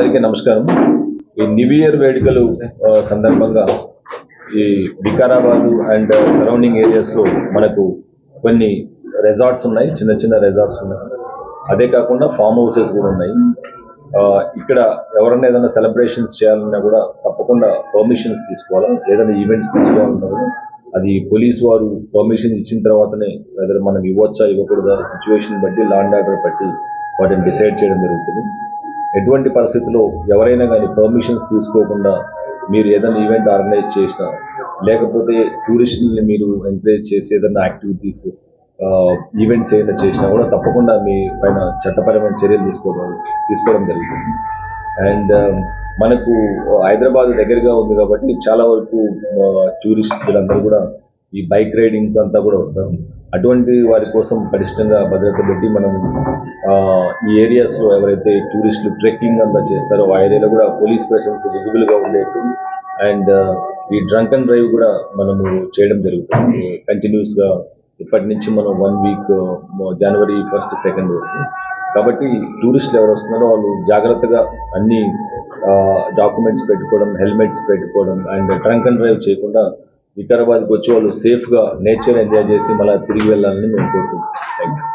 అందరికీ నమస్కారం. ఈ న్యూ ఇయర్ వేడుకలు సందర్భంగా ఈ వికారాబాద్ అండ్ సరౌండింగ్ ఏరియాస్లో మనకు కొన్ని రెసార్ట్స్ ఉన్నాయి చిన్న చిన్న రిసార్ట్స్ ఉన్నాయి. అదే కాకుండా ఫామ్ హౌసెస్ కూడా ఉన్నాయి. ఆ, ఇక్కడ ఎవరైనా ఏదైనా సెలబ్రేషన్స్ చేయాలన్నా కూడా తప్పకుండా పర్మిషన్స్ తీసుకోవాలా? ఏదైనా ఈవెంట్స్ తీసుకోవాలన్నా కూడా. అది పోలీస్ వారు పర్మిషన్ ఇచ్చిన తర్వాతనే వెదర్ మనం ఇవ్వచ్చా ఇవ్వకూడదా సిచ్యువేషన్ బట్టి లాండ్ ఆర్డర్ బట్టి వాటిని డిసైడ్ చేయడం జరుగుతుంది. ఎటువంటి పరిస్థితుల్లో ఎవరైనా కానీ పర్మిషన్స్ తీసుకోకుండా మీరు ఏదైనా ఈవెంట్ ఆర్గనైజ్ చేసినా లేకపోతే టూరిస్టుల్ని మీరు ఎంకరేజ్ చేసి ఏదైనా యాక్టివిటీస్ ఈవెంట్స్ ఏదైనా చేసినా కూడా తప్పకుండా మీ పైన చట్టపరమైన చర్యలు తీసుకోవడం తీసుకోవడం జరుగుతుంది. అండ్ um, మనకు హైదరాబాద్ దగ్గరగా ఉంది కాబట్టి చాలా వరకు టూరిస్ట్ వీళ్ళందరూ కూడా ఈ బైక్ రైడింగ్ అంతా కూడా వస్తారు అటువంటి వారి కోసం పటిష్టంగా భద్రత పెట్టి మనం ఈ ఏరియాస్లో ఎవరైతే టూరిస్టులు ట్రెక్కింగ్ అంతా చేస్తారో ఆ ఏరియాలో కూడా పోలీస్ ప్రెసెన్స్ విజిబుల్గా ఉండేట్టు. అండ్ ఈ డ్రంక్ అండ్ డ్రైవ్ కూడా మనము చేయడం జరుగుతుంది. కంటిన్యూస్గా ఇప్పటి నుంచి మనం వన్ వీక్ జనవరి ఫస్ట్ సెకండ్ వరకు. కాబట్టి టూరిస్టులు ఎవరు వస్తున్నారో వాళ్ళు జాగ్రత్తగా అన్ని డాక్యుమెంట్స్ పెట్టుకోవడం హెల్మెట్స్ పెట్టుకోవడం అండ్ డ్రంక్ అండ్ డ్రైవ్ చేయకుండా వికారాబాద్కి వచ్చి వాళ్ళు సేఫ్గా నేచర్ ఎంజాయ్ చేసి మళ్ళీ తిరిగి వెళ్ళాలని మేము కోరుకుంటున్నాం. Thank you